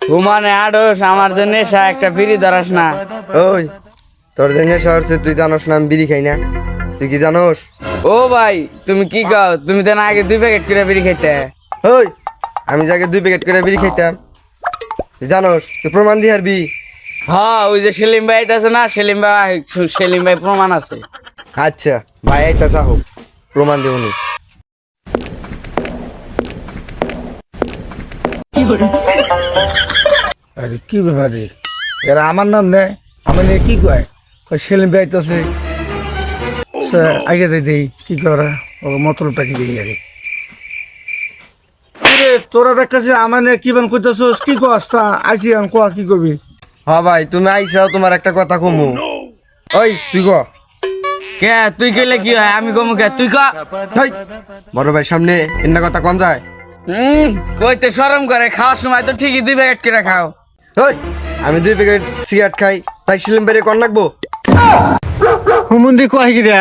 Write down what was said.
হুমানে আডোস আমার জন্য নেশা একটা ফিরি ধরাস না। ওই তোর জন্য শহরছে তুই জানোস না আমি বিড়ি খাই না। তুই কি জানোস? ও ভাই তুমি কি কও? তুমি তো না আগে দুই প্যাকেট করে বিড়ি খাইতে। ওই আমি যাকে দুই প্যাকেট করে বিড়ি খাইতাম। তুই জানোস তুই প্রমাণ দিয়ে হারবি। হ্যাঁ ওই যে সেলিম ভাই আছে না সেলিম ভাই সেলিম ভাই প্রমাণ আছে। আচ্ছা ভাই আইতা চাহো প্রমাণ দেবনি আরে কি ব্যাপার রে? এরা আমার নাম নেয় আমার নিয়ে কি কয়? কয় সেলিম বেড়াইতেছে আগে যাই দেই কি করা ও মতলবটা কি দেই আগে। কিরে, তোরা দেখতেছি আমার নিয়ে কি বান করতেছস কি কস তা? আইসি আন কোয়া কি কবি? হ ভাই তুমি আইসাও তোমার একটা কথা কমু। ওই তুই ক। কে তুই কইলে কি হয়? আমি কমু কে? তুই ক। বড় ভাই সামনে এন্না কথা কন যায়? হুম? কইতে শরম করে খাওয়ার সময় তো ঠিকই দুই প্যাকেট করে খাও। ওই আমি দুই প্যাকেট সিগারেট খাই তাই সিলিম বেড়ে কন লাগবো হুমুন্দি কয় কি রে?